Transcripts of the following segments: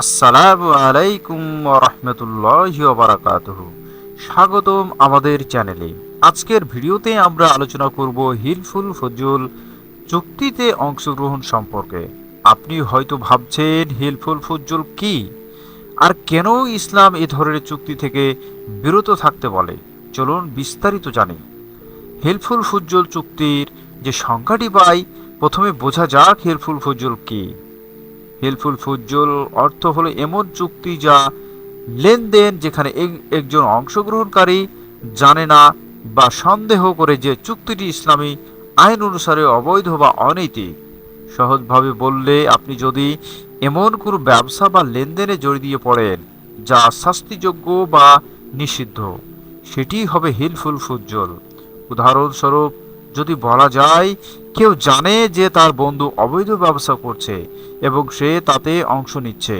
আসসালামু আলাইকুম রহমতুল্লাহ বারাকাতুহু স্বাগতম আমাদের চ্যানেলে। আজকের ভিডিওতে আমরা আলোচনা করব হিলফুল ফজল চুক্তিতে অংশগ্রহণ সম্পর্কে। আপনি হয়তো ভাবছেন, হিলফুল ফজল কি? আর কেন ইসলাম এ ধরনের চুক্তি থেকে বিরত থাকতে বলে? চলুন বিস্তারিত জানি। হেলফুল ফুজ্জল চুক্তির যে সংখ্যাটি পাই, প্রথমে বোঝা যাক হেলফুল ফুজ্জল কি। হেল্পফুল ফুজ্জল অর্থ হলো এমন চুক্তি যা লেনদেন যেখানে এক- একজন অংশগ্রহণকারী জানে না বা সন্দেহ করে যে চুক্তিটি ইসলামী আইন অনুসারে অবৈধ বা অনৈতিক। সহজভাবে বললে আপনি যদি এমন কোনো ব্যবসা বা লেনদেনে জড়িয়ে দিয়ে পড়েন যা শাস্তিযোগ্য বা নিষিদ্ধ, সেটি হবে হিলফুল ফুজ্জল উদাহরণস্বরূপ, যদি বলা যায় কেউ জানে যে তার বন্ধু অবৈধ ব্যবসা করছে এবং সে তাতে অংশ নিচ্ছে।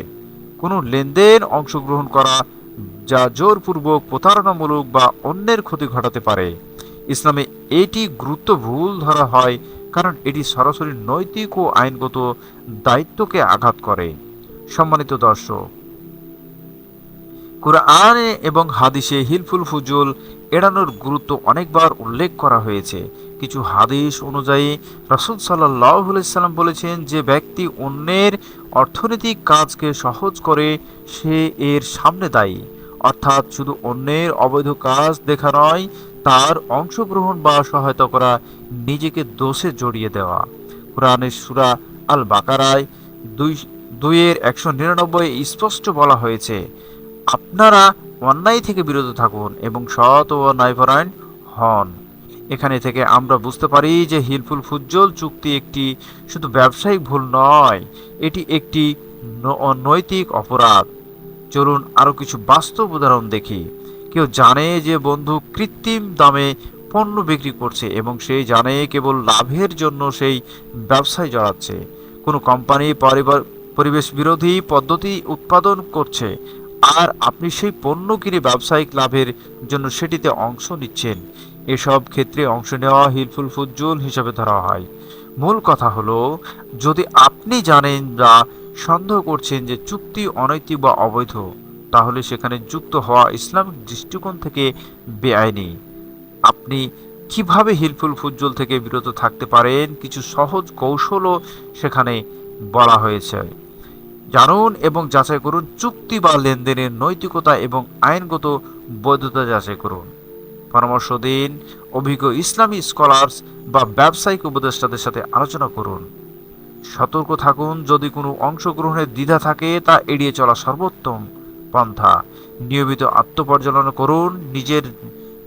কোনো লেনদেন অংশগ্রহণ করা যা জোরপূর্বক প্রতারণামূলক বা অন্যের ক্ষতি ঘটাতে পারে। ইসলামে এটি গুরুত্ব ভুল ধরা হয় কারণ এটি সরাসরি নৈতিক ও আইনগত দায়িত্বকে আঘাত করে। সম্মানিত দর্শক, কোরআনে এবং হাদিসে হিলফুল ফুজুল এড়ানোর গুরুত্ব অনেকবার উল্লেখ করা হয়েছে। কিছু হাদিস অনুযায়ী, রসুল সাল্লাহ সাল্লাম বলেছেন যে ব্যক্তি অন্যের অর্থনৈতিক কাজকে সহজ করে, সে এর সামনে দায়ী। অর্থাৎ শুধু অন্যের অবৈধ কাজ দেখা নয়, তার অংশগ্রহণ বা সহায়তা করা, নিজেকে দোষে জড়িয়ে দেওয়া। কোরআনের সুরা আল বাকারায় দুই, দুইয়ের একশো নিরানব্বই স্পষ্ট বলা হয়েছে, আপনারা অন্যায় থেকে বিরত থাকুন এবং সৎ ও ন্যায়পরায়ণ হন। এখানে থেকে আমরা বুঝতে পারি যে হিলফুল ফুজ্জল চুক্তি একটি শুধু ব্যবসায়িক ভুল নয়, এটি একটি নৈতিক অপরাধ। চলুন আরও কিছু বাস্তব উদাহরণ দেখি। কেউ জানে যে বন্ধু কৃত্রিম দামে পণ্য বিক্রি করছে এবং সে জানে কেবল লাভের জন্য সেই ব্যবসায় জড়াচ্ছে। কোনো কোম্পানি পরিবার পরিবেশ বিরোধী পদ্ধতি উৎপাদন করছে আর আপনি সেই পণ্য কিনে ব্যবসায়িক লাভের জন্য সেটিতে অংশ নিচ্ছেন। এসব ক্ষেত্রে অংশ নেওয়া হিলফুল ফুজ্জুল হিসাবে ধরা হয়। মূল কথা হলো, যদি আপনি জানেন বা সন্দেহ করছেন যে চুক্তি অনৈতিক বা অবৈধ, তাহলে সেখানে যুক্ত হওয়া ইসলামিক দৃষ্টিকোণ থেকে বেআইনি। আপনি কীভাবে হিলফুল ফুজ্জল থেকে বিরত থাকতে পারেন? কিছু সহজ কৌশলও সেখানে বলা হয়েছে। জানুন এবং যাচাই করুন, চুক্তি বা লেনদেনের নৈতিকতা এবং আইনগত বৈধতা যাচাই করুন। পরামর্শ দিন, অভিজ্ঞ ইসলামী স্কলার্স বা ব্যবসায়িক উপদেষ্টাদের সাথে আলোচনা করুন। সতর্ক থাকুন, যদি কোনো অংশগ্রহণের দ্বিধা থাকে, তা এড়িয়ে চলা সর্বোত্তম পন্থা। নিয়মিত আত্মপর্যালোচনা করুন, নিজের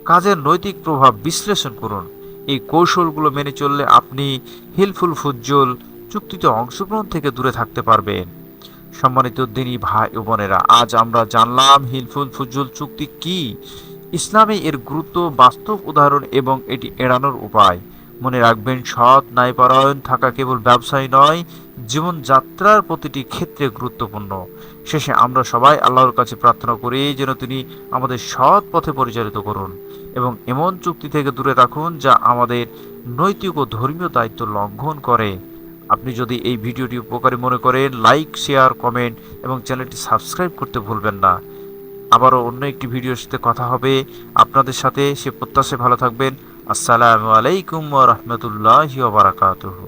কাজের নৈতিক প্রভাব বিশ্লেষণ করুন। এই কৌশলগুলো মেনে চললে আপনি হিলফুল ফুজ্জল চুক্তিতে অংশগ্রহণ থেকে দূরে থাকতে পারবেন। সম্মানিত দিনী ভাই ও বোনেরা, আজ আমরা জানলাম হিলফুল ফুজ্জল চুক্তি কি? ইসলামে এর গুরুত্ব বাস্তব উদাহরণ এবং এটি এড়ানোর উপায়। মনে রাখবেন, সৎ ন্যায়পরায়ণ থাকা কেবল ব্যবসায় নয়, জীবনযাত্রার প্রতিটি ক্ষেত্রে গুরুত্বপূর্ণ। শেষে আমরা সবাই আল্লাহর কাছে প্রার্থনা করি যেন তিনি আমাদের সৎ পথে পরিচালিত করুন এবং এমন চুক্তি থেকে দূরে রাখুন যা আমাদের নৈতিক ও ধর্মীয় দায়িত্ব লঙ্ঘন করে। আপনি যদি এই ভিডিওটি উপকারী মনে করেন লাইক শেয়ার কমেন্ট এবং চ্যানেলটি সাবস্ক্রাইব করতে ভুলবেন না। আবারও অন্য একটি ভিডিওর সাথে কথা হবে। আপনাদের সাথে সে প্রত্যাশে ভালো থাকবেন। আসসালামু আলাইকুম রহমতুল্লাহ বারাকাতুহু।